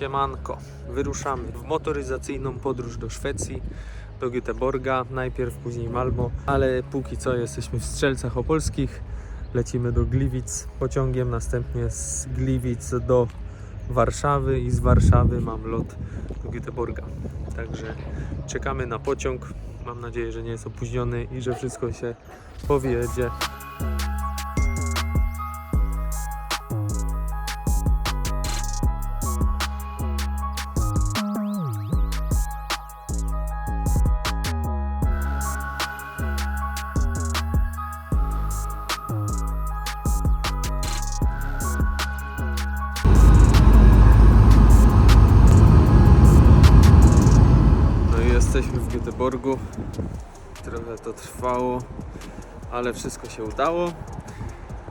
Siemanko, wyruszamy w motoryzacyjną podróż do Szwecji, do Göteborga, najpierw później Malmo, ale póki co jesteśmy w Strzelcach Opolskich, lecimy do Gliwic pociągiem, następnie z Gliwic do Warszawy i z Warszawy mam lot do Göteborga. Także czekamy na pociąg, mam nadzieję, że nie jest opóźniony i że wszystko się powiedzie. Trochę to trwało, ale wszystko się udało.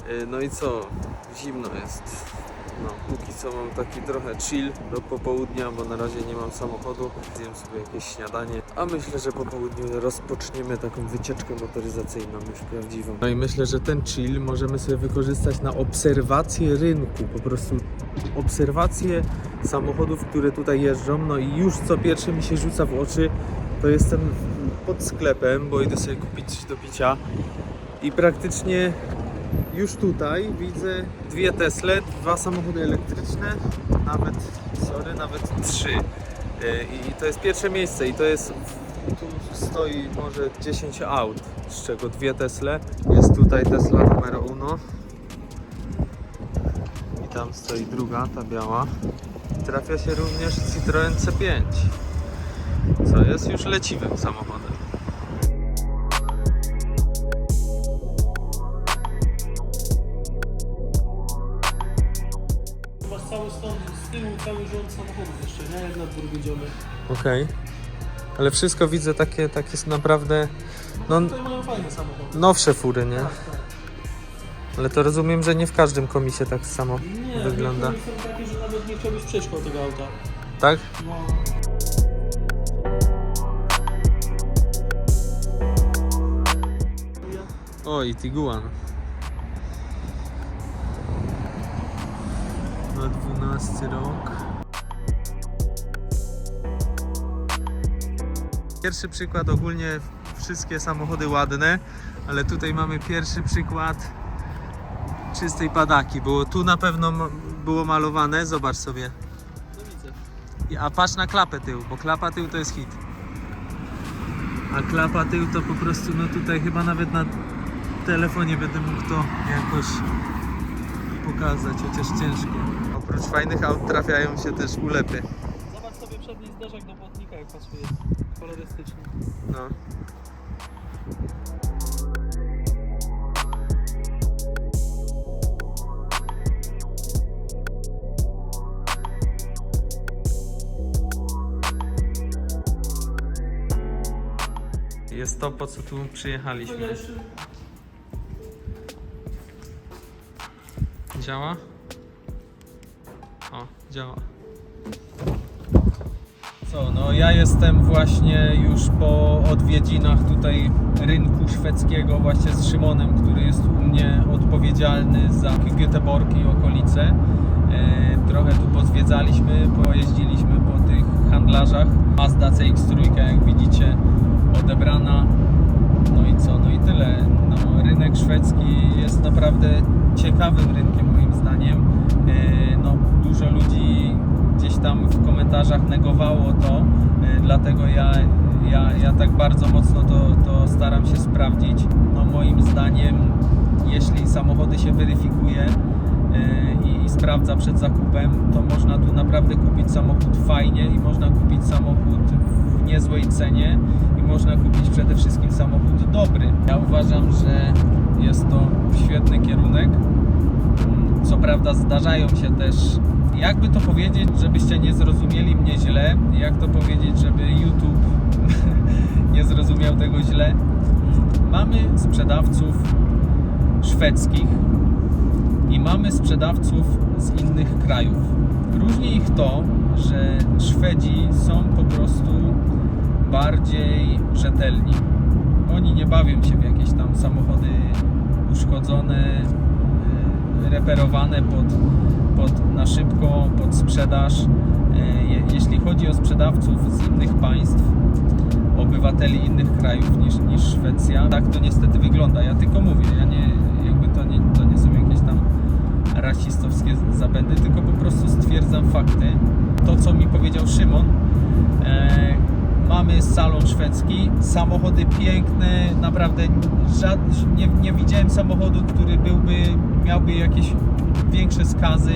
Yy, No i co? Zimno jest. No, póki co mam taki trochę chill do popołudnia, bo na razie nie mam samochodu. Zjem sobie jakieś śniadanie, a myślę, że po południu rozpoczniemy taką wycieczkę motoryzacyjną już prawdziwą. No i myślę, że ten chill możemy sobie wykorzystać na obserwację rynku, po prostu obserwację samochodów, które tutaj jeżdżą. No i już co pierwsze mi się rzuca w oczy, to jestem pod sklepem, bo idę sobie kupić do picia i praktycznie już tutaj widzę dwie Tesle, dwa samochody elektryczne, nawet, sorry, nawet trzy. Yy, I to jest pierwsze miejsce i to jest, tu stoi może 10 aut, z czego dwie Tesle. Jest tutaj Tesla numer uno i tam stoi druga, ta biała. Trafia się również Citroen C5, co jest już leciwym samochodem. Masz cały stąd z tyłu cały rząd samochodów jeszcze, nie? Jak na dwór wiedziony. Okej. Ale wszystko widzę takie, takie jest naprawdę no, Tutaj mają fajne samochody. nowsze fury, nie? Tak, tak. Ale to rozumiem, że nie w każdym komisie tak samo Nie, wygląda. niektóre są takie, że nawet nie chciałbyś przejść koło tego auta. Tak? No. O, i Tiguan. Na 12 rok. Pierwszy przykład ogólnie wszystkie samochody ładne, ale tutaj mamy pierwszy przykład czystej padaki. Było tu na pewno było malowane, zobacz sobie. A patrz na klapę tył, bo klapa tył to jest hit. A klapa tył to po prostu, no tutaj chyba nawet na telefonie będę mógł to jakoś pokazać, chociaż ciężko. Oprócz fajnych aut trafiają się też ulepy. Zobacz sobie przedni zderzak do błotnika, jak pasuje kolorystycznie. No. Jest to, po co tu przyjechaliśmy. Działa? O, działa. Co, no ja jestem właśnie już po odwiedzinach tutaj rynku szwedzkiego właśnie z Szymonem, który jest u mnie odpowiedzialny za Göteborg i okolice. E, trochę tu pozwiedzaliśmy, pojeździliśmy po tych handlarzach. Mazda CX-3, jak widzicie, odebrana. No i co? No i tyle. No, rynek szwedzki jest naprawdę ciekawym rynkiem moim zdaniem. E, No, dużo ludzi gdzieś tam w komentarzach negowało to, e, dlatego ja, ja, ja tak bardzo mocno to, to staram się sprawdzić. No, moim zdaniem, jeśli samochody się weryfikuje e, i, i sprawdza przed zakupem, to można tu naprawdę kupić samochód fajnie i można kupić samochód w niezłej cenie można kupić przede wszystkim samochód dobry. Ja uważam, że jest to świetny kierunek. Mm, Co prawda zdarzają się też, jakby to powiedzieć, żebyście nie zrozumieli mnie źle, jak to powiedzieć, żeby YouTube nie zrozumiał tego źle. Mamy sprzedawców szwedzkich i mamy sprzedawców z innych krajów. Różni ich to, że Szwedzi są po prostu bardziej rzetelni. Oni nie bawią się w jakieś tam samochody uszkodzone, y, reperowane pod, pod na szybko, pod sprzedaż. Y, jeśli chodzi o sprzedawców z innych państw, obywateli innych krajów niż, niż Szwecja, tak to niestety wygląda. Ja tylko mówię, ja nie, jakby to nie, to nie są jakieś tam rasistowskie zapędy, tylko po prostu stwierdzam fakty. To, co mi powiedział Szymon, mamy salon szwedzki, samochody piękne, naprawdę żad, nie, nie widziałem samochodu, który byłby, miałby jakieś większe skazy,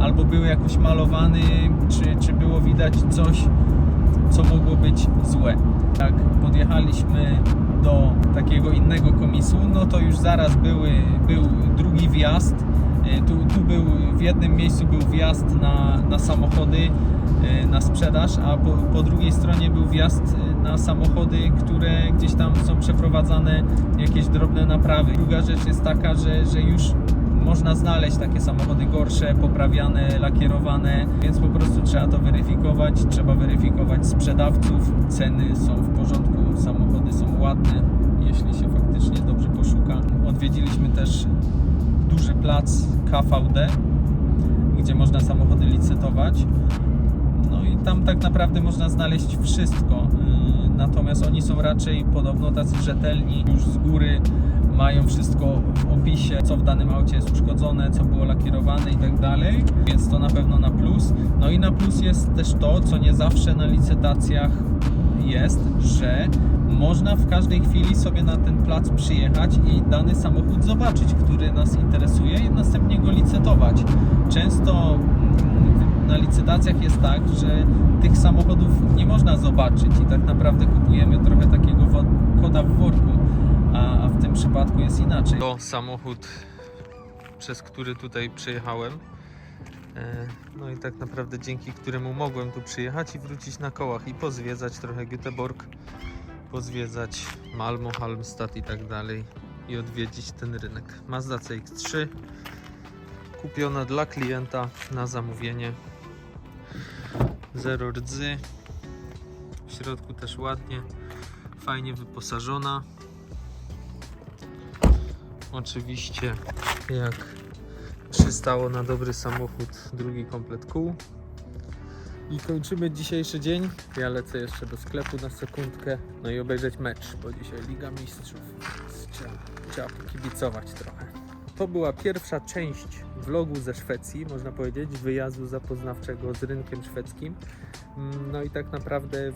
albo był jakoś malowany, czy, czy było widać coś, co mogło być złe. Jak podjechaliśmy do takiego innego komisu, no to już zaraz były, był drugi wjazd. E, Tu, tu był jednym miejscu był wjazd na, na samochody e, na sprzedaż, a po, po drugiej stronie był wjazd e, na samochody, które gdzieś tam są przeprowadzane jakieś drobne naprawy. Druga rzecz jest taka, że, że już można znaleźć takie samochody gorsze, poprawiane, lakierowane, więc po prostu trzeba to weryfikować. Trzeba weryfikować sprzedawców. Ceny są w porządku, samochody są ładne, jeśli się faktycznie dobrze poszuka. Odwiedziliśmy też duży plac KVD, gdzie można samochody licytować. No i tam tak naprawdę można znaleźć wszystko. Yy, Natomiast oni są raczej podobno tacy rzetelni, już z góry mają wszystko w opisie, co w danym aucie jest uszkodzone, co było lakierowane i tak dalej, więc to na pewno na plus. No i na plus jest też to, co nie zawsze na licytacjach jest, że można w każdej chwili sobie na ten plac przyjechać i dany samochód zobaczyć, który nas interesuje i następnie go licytować. Często mm, na licytacjach jest tak, że tych samochodów nie można zobaczyć i tak naprawdę kupujemy trochę takiego kota w worku, a w tym przypadku jest inaczej. To samochód, przez który tutaj przyjechałem. E, No i tak naprawdę dzięki któremu mogłem tu przyjechać i wrócić na kołach i pozwiedzać trochę Göteborg, pozwiedzać Malmo, Halmstad i tak dalej i odwiedzić ten rynek. Mazda CX-3 kupiona dla klienta na zamówienie. Zero rdzy. W środku też ładnie, fajnie wyposażona. Oczywiście jak przystało na dobry samochód, drugi komplet kół. I kończymy dzisiejszy dzień. Ja lecę jeszcze do sklepu na sekundkę, no i obejrzeć mecz, bo dzisiaj Liga Mistrzów. Trzeba, trzeba kibicować trochę. To była pierwsza część vlogu ze Szwecji, można powiedzieć, wyjazdu zapoznawczego z rynkiem szwedzkim. Mm, No i tak naprawdę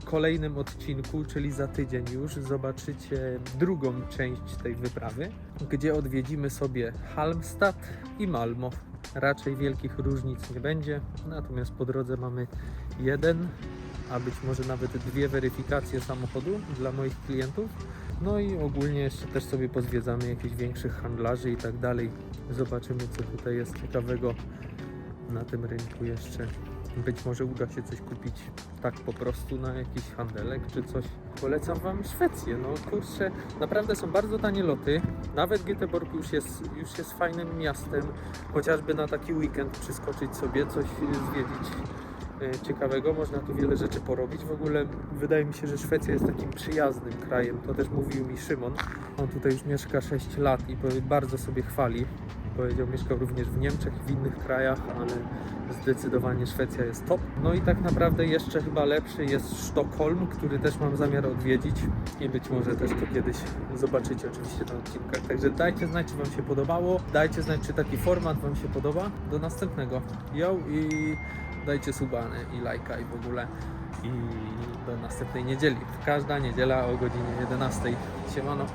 w kolejnym odcinku, czyli za tydzień już, zobaczycie drugą część tej wyprawy, gdzie odwiedzimy sobie Halmstad i Malmo. Raczej wielkich różnic nie będzie, natomiast po drodze mamy jeden, a być może nawet dwie weryfikacje samochodu dla moich klientów. No i ogólnie jeszcze też sobie pozwiedzamy jakichś większych handlarzy i tak dalej. Zobaczymy, co tutaj jest ciekawego na tym rynku jeszcze. Być może uda się coś kupić tak po prostu na jakiś handelek czy coś. Polecam Wam Szwecję. No kurczę, naprawdę są bardzo tanie loty. Nawet Göteborg już jest, już jest fajnym miastem. Chociażby na taki weekend przyskoczyć sobie, coś zwiedzić ciekawego. Można tu wiele rzeczy porobić. W ogóle wydaje mi się, że Szwecja jest takim przyjaznym krajem. To też mówił mi Szymon. On tutaj już mieszka 6 lat i bardzo sobie chwali. Powiedział, mieszkał również w Niemczech i w innych krajach, ale zdecydowanie Szwecja jest top. No i tak naprawdę jeszcze chyba lepszy jest Sztokholm, który też mam zamiar odwiedzić i być może też to kiedyś zobaczycie oczywiście na odcinkach. Także dajcie znać, czy Wam się podobało. Dajcie znać, czy taki format Wam się podoba. Do następnego. Yo i dajcie suba i lajka i w ogóle. I do następnej niedzieli. Każda niedziela o godzinie 11. Siemano.